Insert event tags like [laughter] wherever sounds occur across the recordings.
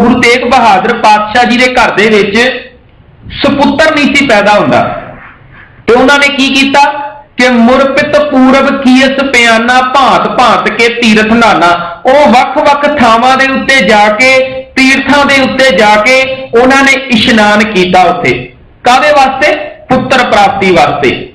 ਗੁਰੂ ਤੇਗ ਬਹਾਦਰ ਪਾਤਸ਼ਾਹ ਜੀ ਦੇ ਘਰ ਦੇ ਵਿੱਚ ਸੁਪੁੱਤਰ ਨਹੀਂ ਸੀ ਪੈਦਾ ਹੁੰਦਾ। ਤੇ ਉਹਨਾਂ ਨੇ ਕੀ ਕੀਤਾ? ਕਿ ਮੁਰਪਿਤ ਪੂਰਬ ਕੀਸ ਪਿਆਨਾ ਭਾਂਤ ਭਾਂਤ ਕੇ ਤੀਰਥ ਨਾਨਾ। ਉਹ ਵੱਖ-ਵੱਖ ਥਾਵਾਂ ਦੇ ਉੱਤੇ ਜਾ ਕੇ, ਤੀਰਥਾਂ ਦੇ ਉੱਤੇ ਜਾ ਕੇ ਉਹਨਾਂ ਨੇ ਇਸ਼ਨਾਨ ਕੀਤਾ ਉੱਥੇ। ਕਾਦੇ ਵਾਸਤੇ? ਪੁੱਤਰ ਪ੍ਰਾਪਤੀ ਵਾਸਤੇ।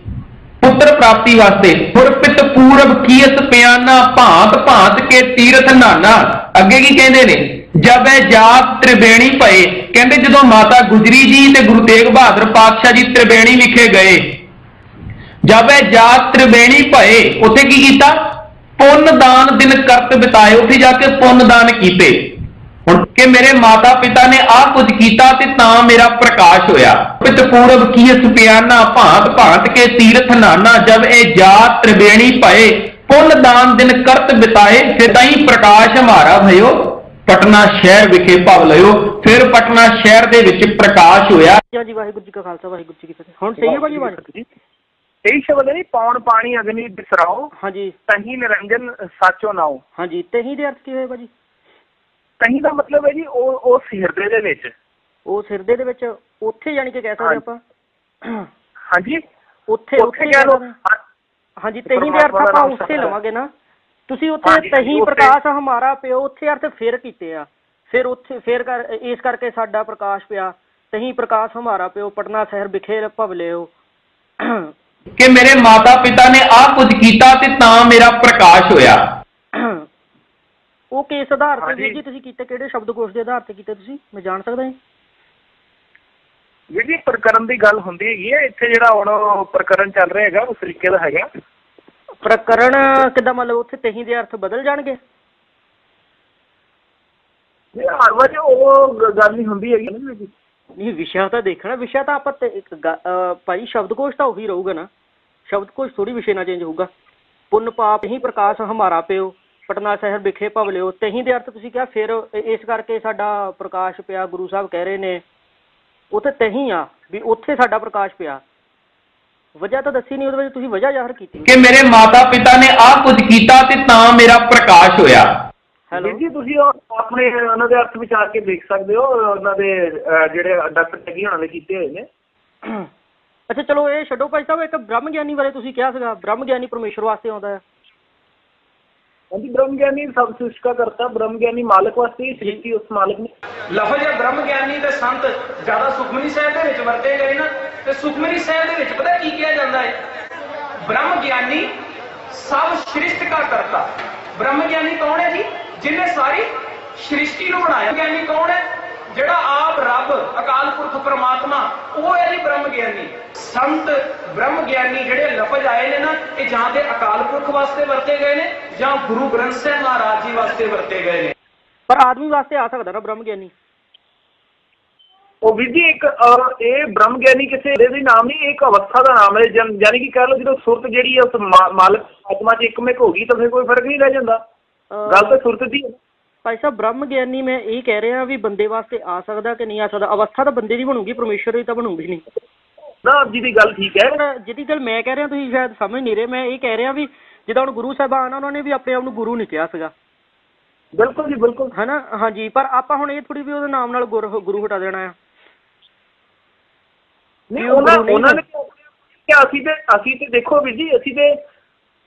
ਪੁੱਤਰ ਪ੍ਰਾਪਤੀ ਵਾਸਤੇ ਮੁਰਪਿਤ ਪੂਰਬ ਕੀਸ ਪਿਆਨਾ ਭਾਂਤ ਭਾਂਤ ਕੇ ਤੀਰਥ ਨਾਨਾ। ਅੱਗੇ ਕੀ ਕਹਿੰਦੇ ਨੇ? ਜਬ ਇਹ ਜਾਤ ਤ੍ਰਿਵੇਣੀ ਭਏ, ਕਹਿੰਦੇ ਜਦੋਂ ਮਾਤਾ ਗੁਜਰੀ ਜੀ ਤੇ ਗੁਰੂ ਤੇਗ ਬਹਾਦਰ ਪਾਤਸ਼ਾਹ ਜੀ ਤ੍ਰਿਵੇਣੀ ਵਿਖੇ ਗਏ, ਜਬ ਇਹ ਜਾਤ ਤ੍ਰਿਵੇਣੀ ਭਏ, ਉੱਥੇ ਕੀ ਕੀਤਾ? ਪੁੰਨ ਦਾਨ ਦਿਨ ਕਰਤ ਬਿਤਾਏ, ਉੱਥੇ ਜਾ ਕੇ ਪੁੰਨ ਦਾਨ ਕੀਤੇ। ਕਿ ਮੇਰੇ ਮਾਤਾ ਪਿਤਾ ਨੇ ਆਹ ਕੁਝ ਕੀਤਾ ਤੇ ਤਾਂ ਮੇਰਾ ਪ੍ਰਕਾਸ਼ ਹੋਇਆ। ਪਿਤ ਪੂਰਬ ਕੀਸ ਪਿਆਨਾ ਭਾਂਤ ਭਾਂਤ ਕੇ ਤੀਰਥ ਨਾਨਾ ਜਬ ਇਹ ਜਾਤ ਤ੍ਰਿਵੇਣੀ ਭਏ ਪੁੰਨ ਦਾਨ ਦਿਨ ਕਰਤ ਬਿਤਾਏ ਫਿਰ ਤਾਈ ਪ੍ਰਕਾਸ਼ ਹਮਾਰਾ ਭਇਓ ਪਟਨਾ ਸ਼ਹਿਰ ਵਿਖੇ ਭਵ ਲਿਓ ਫਿਰ ਪਟਨਾ ਸ਼ਹਿਰ ਦੇ ਵਿੱਚ ਪ੍ਰਕਾਸ਼ ਹੋਇਆ। ਜੀ ਜੀ ਵਾਹਿਗੁਰੂ ਜੀ ਕਾ ਖਾਲਸਾ ਵਾਹਿਗੁਰੂ ਜੀ ਕੀ ਫਤਿਹ। ਹੁਣ ਸਹੀ ਹੈ ਭਾਜੀ ਆਵਾਜ਼? ਇਹੀ ਸ਼ਬਦ ਨਹੀਂ ਪੌਣ ਪਾਣੀ ਅਗਨੀ ਬਿਸਰਾਓ ਹਾਂਜੀ। ਤਹੀਂ ਨਿਰੰਜਨ ਸਾਚੋ ਨਾਓ। ਹਾਂਜੀ ਤਹੀਂ ਦੇ ਅਰਥ ਕੀ ਹੋਏ ਭਾਜੀ? ਤਹੀਂ ਦਾ ਮਤਲਬ ਹੈ ਜੀ ਉਹ ਉਸ ਹਿਰਦੇ ਦੇ ਵਿੱਚ। ਉਹ ਸਿਰਦੇ ਦੇ ਵਿੱਚ ਉੱਥੇ ਜਾਣੀ ਕਿ ਕਹਿ ਸਕਦੇ ਆਪਾਂ? ਹਾਂਜੀ। ਉੱਥੇ ਉੱਥੇ ਕਹਿ ਲਓ। ਕਹਿ। ਹਾਂਜੀ ਤਹੀਂ ਦੇ ਅਰਥ ਆਪਾਂ ਉੱਥੇ। ਲਵਾਂਗੇ ਨਾ। ਤੁਸੀਂ ਉੱਥੇ ਤਹੀਂ ਪ੍ਰਕਾਸ਼ ਹਮਾਰਾ ਪਿਓ ਉੱਥੇ ਅਰਥ ਫਿਰ ਕੀਤੇ ਆ। ਫਿਰ ਉੱਥੇ ਫਿਰ ਕਰ ਇਸ ਕਰਕੇ ਸਾਡਾ ਪ੍ਰਕਾਸ਼ ਪਿਆ। ਤਹੀਂ ਪ੍ਰਕਾਸ਼ ਹਮਾਰਾ ਪਿਓ ਪਟਨਾ ਸ਼ਹਿਰ ਵਿਖੇ ਭਵਲਿਓ ਕਿ ਮੇਰੇ ਮਾਤਾ ਪਿਤਾ ਨੇ ਆਹ ਕੁਝ ਕੀਤਾ ਤੇ ਤਾਂ ਮੇਰਾ ਪ੍ਰਕਾਸ਼ ਹੋਇਆ। [coughs] ਉਹ ਕਿਸ ਆਧਾਰ ਤੇ। ਵੀਰ ਜੀ ਤੁਸੀਂ ਕੀਤੇ ਕਿਹੜੇ ਸ਼ਬਦਕੋਸ਼ ਦੇ ਆਧਾਰ ਤੇ ਕੀਤੇ ਤੁਸੀਂ? ਮੈਂ ਜਾਣ ਸਕਦਾ ਹਾਂ ਜਿਹੜੀ ਪ੍ਰਕਰਨ ਦੀ ਗੱਲ ਹੁੰਦੀ ਹੈਗੀ ਹੈ। ਇੱਥੇ ਜਿਹੜਾ ਹੁਣ ਪ੍ਰਕਰਨ ਚੱਲ ਰਿਹਾ ਹੈਗਾ ਉਸ ਤਰੀਕੇ ਦਾ ਹੈਗਾ। ਪ੍ਰਕਰਣ ਕਿੱਦਾਂ ਮਤਲਬ ਉੱਥੇ ਤਹੀਂ ਦੇ ਅਰਥ ਬਦਲ ਜਾਣਗੇ? ਇਹ ਹਰ ਵਾਰ ਉਹ ਗੱਲ ਨਹੀਂ ਹੁੰਦੀ ਹੈਗੀ ਨਾ ਜੀ। ਨਹੀਂ ਵਿਸ਼ਾ ਤਾਂ ਦੇਖਣਾ ਵਿਸ਼ਾ ਤਾਂ ਆਪਾਂ ਤੇ ਇੱਕ ਭਾਈ ਸ਼ਬਦਕੋਸ਼ ਤਾਂ ਉਹੀ ਰਹੂਗਾ ਨਾ। ਸ਼ਬਦਕੋਸ਼ ਥੋੜੀ ਵਿਸ਼ੇ ਨਾਲ ਚੇਂਜ ਹੋਊਗਾ। ਪੁੰਨ ਪਾਪ ਹੀ ਪ੍ਰਕਾਸ਼ ਹਮਾਰਾ ਪਿਓ। ਪਟਨਾ ਸ਼ਹਿਰ ਵਿਖੇ ਭਵਲਿਓ। ਤਹੀਂ ਦੇ ਅਰਥ ਤੁਸੀਂ ਕਿਹਾ ਫਿਰ ਇਸ ਕਰਕੇ ਸਾਡਾ ਪ੍ਰਕਾਸ਼ ਪਿਆ ਗੁਰੂ ਸਾਹਿਬ ਕਹਿ ਰਹੇ ਨੇ। ਉੱਥੇ ਤਹੀਂ ਆ ਵੀ ਉੱਥੇ ਸਾਡਾ ਪ੍ਰਕਾਸ਼ ਪਿਆ। ਵਜ੍ਹਾ ਤਾਂ ਦੱਸੀ ਨਹੀਂ ਉਹਦੇ ਵਿੱਚ ਤੁਸੀਂ ਵਜ੍ਹਾ ਜ਼ਾਹਰ ਕੀਤੀ। ਕਿ ਮੇਰੇ ਮਾਤਾ ਪਿਤਾ ਨੇ ਆਹ ਕੁਝ ਕੀਤਾ ਤੇ ਤਾਂ ਮੇਰਾ ਪ੍ਰਕਾਸ਼ ਹੋਇਆ। ਹੈਲੋ। ਜੀ ਤੁਸੀਂ ਉਹ ਆਪਣੇ ਉਹਨਾਂ ਦੇ ਅਰਥ ਵਿਚਾਰ ਕੇ ਦੇਖ ਸਕਦੇ ਹੋ ਉਹਨਾਂ ਦੇ ਅਹ, ਜਿਹੜੇ ਡਾਕਟਰ ਟੱਗੀ ਹੋਣਾ ਨੇ ਕੀਤੇ ਹੋਏ ਨੇ। ਅੱਛਾ ਚਲੋ ਇਹ ਛੱਡੋ ਭਾਈ ਸਾਹਿਬ ਇੱਕ ਬ੍ਰਹਮ ਗਿਆਨੀ ਬਾਰੇ ਤੁਸੀਂ ਕਿਹਾ ਸੀਗਾ। ਬ੍ਰਹਮ ਗਿਆਨੀ ਪਰਮੇਸ਼ਰ ਵਾਸਤੇ ਆਉਂਦਾ ਹੈ। ਹਾਂਜੀ ਬ੍ਰਹਮ ਗਿਆਨੀ ਸਭ ਸ੍ਰਿਸ਼ਟ ਕਰਤਾ ਬ੍ਰਹਮ ਗਿਆਨੀ ਮਾਲਕ ਵਾਸਤੇ ਹੀ ਸ੍ਰਿਸ਼ਟੀ ਉਸ ਮਾਲਕ ਨੇ। ਲਫ਼ਜ਼ ਹੈ ਬ੍ਰਹਮ ਗਿਆਨੀ ਤੇ ਸੰਤ ਜ਼ਿਆਦਾ ਸੁਖਮਨੀ ਸਾਹਿਬ ਦੇ ਵਿੱਚ ਵਰਤੇ ਗਏ ਨਾ ਤੇ ਸੁਖਮਨੀ ਸਾਹਿਬ ਦੇ ਵਿੱਚ ਪਤਾ ਕੀ ਕਿਹਾ ਜਾਂਦਾ ਹੈ? ਬ੍ਰਹਮ ਗਿਆਨੀ ਸਭ ਸ੍ਰਿਸ਼ਟ ਦਾ ਕਰਤਾ। ਬ੍ਰਹਮ ਗਿਆਨੀ ਕੌਣ ਹੈ ਜੀ? ਜਿਨੇ ਸਾਰੀ ਸ੍ਰਿਸ਼ਟੀ ਨੂੰ ਬਣਾਇਆ। ਗਿਆਨੀ ਕੌਣ ਹੈ? ਜਿਹੜਾ ਆਪ ਰੱਬ ਅਕਾਲ ਪੁਰਖ ਪ੍ਰਮਾਤਮਾ ਉਹ ਹੈ ਜੀ ਬ੍ਰਹਮ ਗਿਆਨੀ ਸੰਤ ਬ੍ਰਹਮ ਗਿਆਨੀ ਜਿਹੜੇ ਲਫ਼ਜ਼ ਆਏ ਨੇ ਨਾ ਇਹ ਜਾਂ ਤੇ ਅਕਾਲ ਪੁਰਖ ਵਾਸਤੇ ਵਰਤੇ ਗਏ ਨੇ ਜਾਂ ਗੁਰੂ ਗ੍ਰੰਥ ਸਾਹਿਬ ਮਹਾਰਾਜ ਜੀ ਵਾਸਤੇ ਵਰਤੇ ਗਏ ਨੇ? ਪਰ ਆਦਮੀ ਵਾਸਤੇ ਆ ਸਕਦਾ ਨਾ ਬ੍ਰਹਮ ਗਿਆਨੀ। ਉਹ ਵੀਰ ਜੀ ਇੱਕ ਅਹ, ਇਹ ਬ੍ਰਹਮ ਗਿਆਨੀ ਕਿਸੇ ਦੇ ਵੀ ਨਾਮ ਨਹੀਂ ਇਹ ਇੱਕ ਅਵਸਥਾ ਦਾ ਨਾਮ ਹੈ ਜਨ- ਯਾਨੀ ਕਿ ਕਹਿ ਲਓ ਜਦੋਂ ਸੁਰਤ ਜਿਹੜੀ ਹੈ ਉਸ ਮਾ- ਮਾਲਕ ਆਤਮਾ 'ਚ ਇੱਕਮਿਕ ਹੋ ਗਈ ਤਾਂ ਫਿਰ ਕੋਈ ਫ਼ਰਕ ਨਹੀਂ ਰਹਿ ਜਾਂਦਾ। ਅਹ ਗੱਲ ਤਾਂ ਸੁਰਤ ਦੀ ਹੈ। ਭਾਈ ਸਾਹਿਬ ਬ੍ਰਹਮ ਗਿਆਨੀ ਮੈਂ ਇਹ ਕਹਿ ਰਿਹਾ ਵੀ ਬੰਦੇ ਵਾਸਤੇ ਆ ਸਕਦਾ ਕਿ ਨਹੀਂ ਆ ਸਕਦਾ। ਅਵਸਥਾ ਤਾਂ ਬੰਦੇ ਦੀ ਬਣੂਗੀ ਪਰਮੇਸ਼ਰ ਦੀ ਤਾਂ ਬਣੂਗੀ ਨਹੀਂ। ਨਾ ਆਪ ਜੀ ਦੀ ਗੱਲ ਠੀਕ ਹੈ। ਪਰ ਜਿਹੜੀ ਗੱਲ ਮੈਂ ਕਹਿ ਰਿਹਾ ਤੁਸੀਂ ਸ਼ਾਇਦ ਸਮਝ ਨਹੀਂ ਰਹੇ ਮੈਂ ਇਹ ਕਹਿ ਰਿਹਾ ਵੀ ਜਿੱਦਾਂ ਹੁਣ ਗੁਰੂ ਸਾਹਿਬਾਨ ਆ ਉਹਨਾਂ ਨੇ ਵੀ ਆਪਣੇ ਆਪ ਨੂੰ ਗੁਰੂ ਨਹੀਂ ਕਿਹਾ ਸੀਗਾ। ਬਿਲਕੁਲ ਜੀ ਬਿਲਕੁਲ। ਹਨਾ? ਹਾਂਜੀ ਪਰ ਆਪਾਂ ਹੁਣ ਇਹ ਥੋੜੀ ਵੀ ਉਹਦੇ ਨਾਮ ਨਾਲ ਗੁਰ- ਗੁਰੂ ਹਟਾ ਦੇਣਾ ਆ। ਨਹੀਂ ਵੀ ਉਹ ਉਹਨਾਂ ਗੁਰੂ ਨਹੀਂ ਉਹਨਾਂ ਨੇ ਕਿ ਅਸੀਂ ਤੇ ਅਸੀਂ ਤੇ ਦੇਖੋ ਵੀਰ ਜੀ ਅਸੀਂ ਤੇ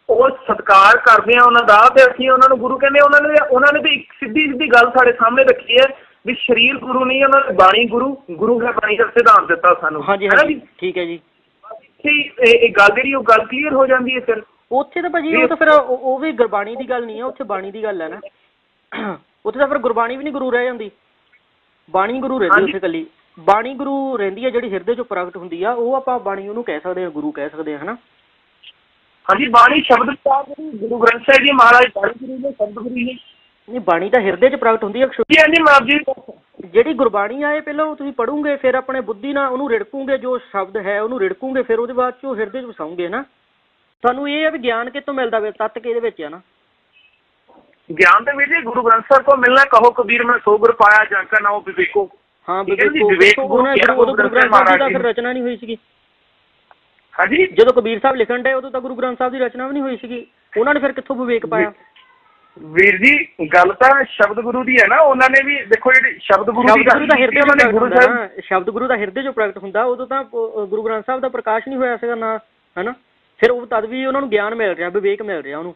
ਉਹ ਸਤਿਕਾਰ ਕਰਦੇ ਆ ਉਹਨਾਂ ਦਾ ਤੇ ਅਸੀਂ ਉਹਨਾਂ ਨੂੰ ਗੁਰੂ ਕਹਿੰਦੇ ਉਹਨਾਂ ਨੇ ਉਹਨਾਂ ਨੇ ਤੇ ਇੱਕ ਸਿੱਧੀ ਸਿੱਧੀ ਗੱਲ ਸਾਡੇ ਸਾਹਮਣੇ ਰੱਖੀ ਹੈ ਵੀ ਸਰੀਰ ਗੁਰੂ ਨਹੀਂ ਉਹਨਾਂ ਨੇ ਬਾਣੀ ਗੁਰੂ ਗੁਰੂ ਹੈ ਬਾਣੀ ਦਾ ਸਿਧਾਂਤ ਦਿੱਤਾ ਸਾਨੂੰ। ਹਾਂਜੀ ਹੈ ਨਾ ਹਾਂਜੀ ਜੀ? ਠੀਕ ਹੈ ਜੀ। ਇੱਥੇ ਹੀ ਇਹ ਇਹ ਗੱਲ ਜਿਹੜੀ ਉਹ ਗੱਲ ਕਲੀਅਰ ਹੋ ਜਾਂਦੀ ਹੈ ਫਿਰ। ਉੱਥੇ ਤਾਂ ਭਾਜੀ ਉਹ ਤਾਂ ਫਿਰ ਉਹ ਉਹ ਵੀ ਗੁਰਬਾਣੀ ਦੀ ਗੱਲ ਨਹੀਂ ਹੈ ਉੱਥੇ ਬਾਣੀ ਦੀ ਗੱਲ ਹੈ ਨਾ। [clears throat] ਉੱਥੇ ਤਾਂ ਫਿਰ ਗੁਰਬਾਣੀ ਵੀ ਨਹੀਂ ਗੁਰੂ ਰਹਿ ਜਾਂਦੀ। ਬਾਣੀ ਗੁਰੂ ਰਹਿੰਦੀ। ਉੱਥੇ ਕੱਲੀ ਬਾਣੀ ਗੁਰੂ ਰਹਿੰਦੀ ਹੈ ਜਿਹੜੀ ਹਿਰਦੇ ਚੋਂ ਪ੍ਰਗਟ ਹੁੰਦੀ ਆ ਉਹ ਆਪਾਂ ਬਾਣੀ ਉਹਨੂੰ ਕਹਿ ਸਕਦੇ ਹਾਂ ਗੁਰੂ ਕਹਿ ਸਕਦੇ ਹਾਂ ਹਨਾ? ਹਾਂਜੀ ਬਾਣੀ ਸ਼ਬਦ ਜਿਹੜੀ ਗੁਰੂ ਗ੍ਰੰਥ ਸਾਹਿਬ ਜੀ ਮਹਾਰਾਜ ਬਾਣੀ ਗੁਰੂ ਨੇ ਸ਼ਬਦ ਗੁਰੂ ਨੇ। ਨਹੀਂ ਬਾਣੀ ਤਾਂ ਹਿਰਦੇ 'ਚ ਪ੍ਰਗਟ ਹੁੰਦੀ ਹੈ ਜੀ ਹਾਂਜੀ ਮੈਂ ਆਪ ਜੀ। ਨੂੰ ਜਿਹੜੀ ਗੁਰਬਾਣੀ ਆਏ ਪਹਿਲਾਂ ਉਹ ਤੁਸੀਂ ਪੜੋਗੇ ਫਿਰ ਆਪਣੇ ਬੁੱਧੀ ਨਾਲ ਉਹਨੂੰ ਰਿੜਕੂਗੇ ਜੋ ਸ਼ਬਦ ਹੈ ਉਹਨੂੰ ਰਿੜਕੂਗੇ ਫਿਰ ਉਹਦੇ ਬਾਅਦ ਚ ਉਹ ਹਿਰਦੇ 'ਚ ਵਸਾਉਂਗੇ ਨਾ ਤੁਹਾਨੂੰ ਇਹ ਹੈ ਵੀ ਗਿਆਨ ਕਿੱਥੋਂ ਮਿਲਦਾ ਵੇ ਤੱਤ ਕਿਹਦੇ ਵਿੱਚ ਆ ਨਾ? ਗਿਆਨ ਦੇ ਵਿੱਚ ਗੁਰੂ ਗ੍ਰੰਥ ਸਾਹਿਬ ਤੋਂ ਮਿਲਣਾ ਕਹੋ ਕਬੀਰ ਮੈਂ ਸੋ ਗੁਰ ਪਾਇਆ ਜਾਂ ਕਾ ਨਾਉ ਵਿਵੇਕੋ। ਹਾਂ ਵਿਵੇਕ ਗੁਰੂ ਗੁਰੂ ਗ੍ਰੰਥ ਸਾਹਿਬ ਦਾ ਫਿਰ ਰਚਨਾ ਨਹੀਂ ਹੋਈ ਸੀਗੀ। ਹਾਂਜੀ? ਜਦੋਂ ਕਬੀਰ ਸਾਹਿਬ ਲਿਖਣ ਡਏ ਉਦੋਂ ਤਾਂ ਗੁਰੂ ਗ੍ਰੰਥ ਸਾਹਿਬ ਦੀ ਰਚਨਾ ਵੀ ਨਹੀਂ ਹੋਈ ਸੀਗੀ। ਉਹਨਾਂ ਨੇ ਫਿਰ ਕਿੱਥੋਂ ਵਿਵੇਕ ਪਾਇਆ? ਵੀਰ ਜੀ ਗੱਲ ਤਾਂ ਸ਼ਬਦ ਗੁਰੂ ਦੀ ਹੈ ਨਾ ਉਹਨਾਂ ਨੇ ਵੀ ਦੇਖੋ ਜਿਹੜੀ ਸ਼ਬਦ ਗੁਰੂ ਦੀ ਗੱਲ ਦਾ ਹਿਰਦੇ ਉਹਨਾਂ ਨੇ ਗੁਰੂ ਸਾਹਿਬ ਸ਼ਬਦ ਗੁਰੂ ਦਾ ਹਿਰਦੇ ਜੋ ਪ੍ਰਗਟ ਹੁੰਦਾ ਉਦੋਂ ਤਾਂ ਗੁਰੂ ਗ੍ਰੰਥ ਸਾਹਿਬ ਦਾ ਪ੍ਰਕਾਸ਼ ਨਹੀਂ ਹੋਇਆ ਸੀਗਾ ਨਾ ਹੈਨਾ? ਫਿਰ ਉਹ ਤਦ ਵੀ ਉਹਨਾਂ ਨੂੰ ਗਿਆਨ ਮਿਲ ਰਿਹਾ ਵਿਵੇਕ ਮਿਲ ਰਿਹਾ ਉਹਨੂੰ।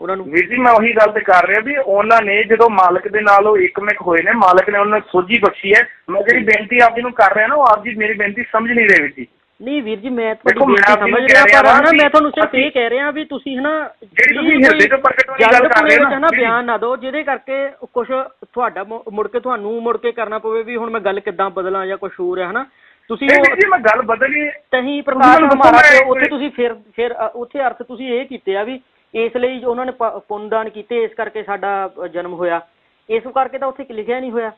ਉਹਨਾਂ ਨੂੰ ਵੀਰ ਜੀ ਮੈਂ ਉਹੀ ਗੱਲ ਤੇ ਕਰ ਰਿਹਾ ਵੀ ਉਹਨਾਂ ਨੇ ਜਦੋਂ ਮਾਲਕ ਦੇ ਨਾਲ ਉਹ ਇੱਕਮਿਕ ਹੋਏ ਨੇ ਮਾਲਕ ਨੇ ਉਹਨਾਂ ਨੂੰ ਸੋਝੀ ਬਖਸ਼ੀ ਹੈ। ਮੈਂ ਜਿਹੜੀ ਬੇਨਤੀ ਆਪ ਜੀ ਨੂੰ ਕਰ ਰਿਹਾ ਨਾ ਉਹ ਆਪ ਜੀ ਮੇਰੀ ਬੇਨਤੀ ਸਮਝ ਨਹੀਂ ਰਹੇ ਵੀਰ ਜੀ। ਨਹੀਂ ਵੀਰ ਜੀ ਮੈਂ ਤੁਹਾਡੀ ਬੇਨਤੀ ਨੂੰ ਸਮਝ ਰਿਹਾ ਪਰ ਵੀ ਮੈਂ ਤੁਹਾਨੂੰ ਸਿਰਫ ਇਹ ਕਹਿ ਰਿਹਾ ਵੀ ਤੁਸੀਂ ਹਨਾ ਜਿਹੜੀ ਤੁਸੀਂ ਹਿਰਦੇ ਤੋਂ ਪ੍ਰਗਟ ਵਾਲੀ ਗੱਲ ਕਰ ਰਹੇ ਹੋ ਨਾ, ਨਾ। ਬਿਆਨ ਨਾ ਦਿਓ ਜਿਹਦੇ ਕਰਕੇ ਕੁਝ ਤੁਹਾਡਾ ਮੁੜ ਕੇ ਤੁਹਾਨੂੰ ਮੁੜ ਕੇ ਕਰਨਾ ਪਵੇ ਵੀ ਹੁਣ ਮੈਂ ਗੱਲ ਕਿੱਦਾਂ ਬਦਲਾਂ ਜਾਂ ਕੁਝ ਹੋਰ ਹੈ ਹਨਾ। ਤੁਸੀਂ ਨਹੀਂ ਵੀਰ ਜੀ ਮੈਂ ਗੱਲ ਬਦਲੀ ਤਹੀਂ ਪ੍ਰਕਾਸ਼ ਹਮਾਰਾ ਤੇ ਉੱਥੇ ਤੁਸੀਂ ਫਿਰ ਫਿਰ ਅ, ਉੱਥੇ ਅਰਥ ਤੁਸੀਂ ਇਹ ਕੀਤੇ ਆ ਵੀ ਇਸ ਲਈ ਜੋ ਉਹਨਾਂ ਨੇ ਪ- ਪੁੰਨਦਾਨ ਕੀਤੇ ਇਸ ਕਰਕੇ ਸਾਡਾ ਅ, ਜਨਮ ਹੋਇਆ। ਇਸ ਕਰਕੇ ਤਾਂ ਉੱਥੇ ਲਿਖਿਆ ਨਹੀਂ ਹੋਇਆ।